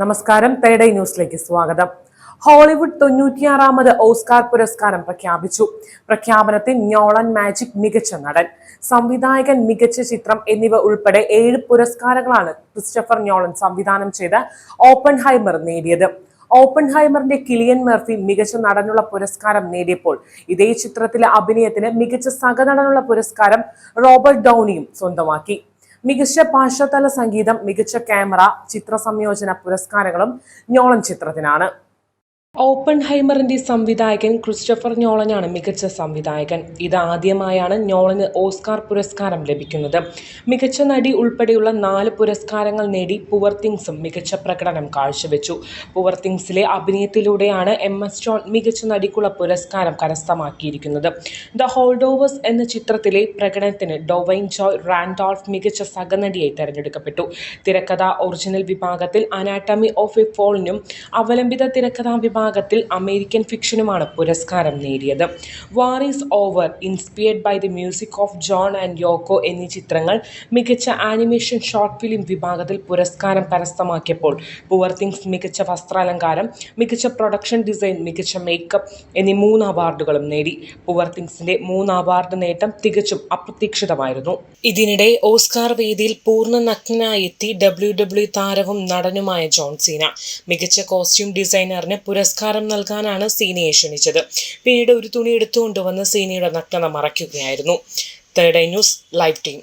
നമസ്കാരം തേഡൈ ന്യൂസിലേക്ക് സ്വാഗതം. ഹോളിവുഡ് തൊണ്ണൂറ്റിയാറാമത് ഓസ്കാർ പുരസ്കാരം പ്രഖ്യാപിച്ചു. പ്രഖ്യാപനത്തിൽ ന്യോളൻ മാജിക് മികച്ച നടൻ സംവിധായകൻ മികച്ച ചിത്രം എന്നിവ ഉൾപ്പെടെ ഏഴ് പുരസ്കാരങ്ങളാണ് ക്രിസ്റ്റഫർ ന്യോളൻ സംവിധാനം ചെയ്ത ഓപ്പൺ ഹൈമർ നേടിയത്. ഓപ്പൺ ഹൈമറിന്റെ കിലിയൻ മെർഫി മികച്ച നടനുള്ള പുരസ്കാരം നേടിയപ്പോൾ ഇതേ ചിത്രത്തിലെ അഭിനയത്തിന് മികച്ച സഹനടനുള്ള പുരസ്കാരം റോബർട്ട് ഡൌണിയും സ്വന്തമാക്കി. മികച്ച പാശ്ചാത്തല സംഗീതം മികച്ച ക്യാമറ ചിത്ര സംയോജന പുരസ്കാരങ്ങളും ഞോളം ചിത്രത്തിനാണ്. ഓപ്പൺ ഹൈമറിന്റെ സംവിധായകൻ ക്രിസ്റ്റഫർ ഞോളനാണ് മികച്ച സംവിധായകൻ. ഇതാദ്യമായാണ് ഞോളന് ഓസ്കാർ പുരസ്കാരം ലഭിക്കുന്നത്. മികച്ച നടി ഉൾപ്പെടെയുള്ള നാല് പുരസ്കാരങ്ങൾ നേടി പുവർ തിങ്സും മികച്ച പ്രകടനം കാഴ്ചവെച്ചു. പുവർ തിങ്സിലെ അഭിനയത്തിലൂടെയാണ് എം എസ് ജോൺ മികച്ച നടിക്കുള്ള പുരസ്കാരം കരസ്ഥമാക്കിയിരിക്കുന്നത്. ദ ഹോൾഡോവേഴ്സ് എന്ന ചിത്രത്തിലെ പ്രകടനത്തിന് ഡൊവൈൻ ജോയ് റാൻഡോൾഫ് മികച്ച സഹനടിയായി തെരഞ്ഞെടുക്കപ്പെട്ടു. തിരക്കഥ ഒറിജിനൽ വിഭാഗത്തിൽ അനാട്ടമി ഓഫ് എ ഫോളിനും അവലംബിത തിരക്കഥാ വിഭാഗത്തിൽ അമേരിക്കൻ ഫിക്ഷനുമാണ് പുരസ്കാരം നേടിയത്. War is over inspired by the music of John and Yoko എന്നീ ചിത്രങ്ങൾ മികച്ച ആനിമേഷൻ ഷോർട്ട് ഫിലിം വിഭാഗത്തിൽ പുരസ്കാരം കരസ്ഥമാക്കിയപ്പോൾ പുവർ തിങ്സ് മികച്ച വസ്ത്രാലങ്കാരം മികച്ച പ്രൊഡക്ഷൻ ഡിസൈൻ മികച്ച മേക്കപ്പ് എന്നീ മൂന്ന് അവാർഡുകളും നേടി. പുവർ തിങ്സിന്റെ മൂന്ന് അവാർഡ് നേട്ടം തികച്ചും അപ്രതീക്ഷിതമായിരുന്നു. ഇതിനിടെ ഓസ്കാർ വേദിയിൽ പൂർണ നഗ്നായി എത്തി ഡബ്ല്യു ഡബ്ല്യു താരവും നടനുമായ ജോൺസീന മികച്ച കോസ്റ്റ്യൂം ഡിസൈനറിന് പുരസ്കാരം നൽകാനാണ് സീനയെ ക്ഷണിച്ചത്. പിന്നീട് ഒരു തുണി എടുത്തുകൊണ്ടുവന്ന് സീനയുടെ നഗ്നത മറയ്ക്കുകയായിരുന്നു. Third news live team.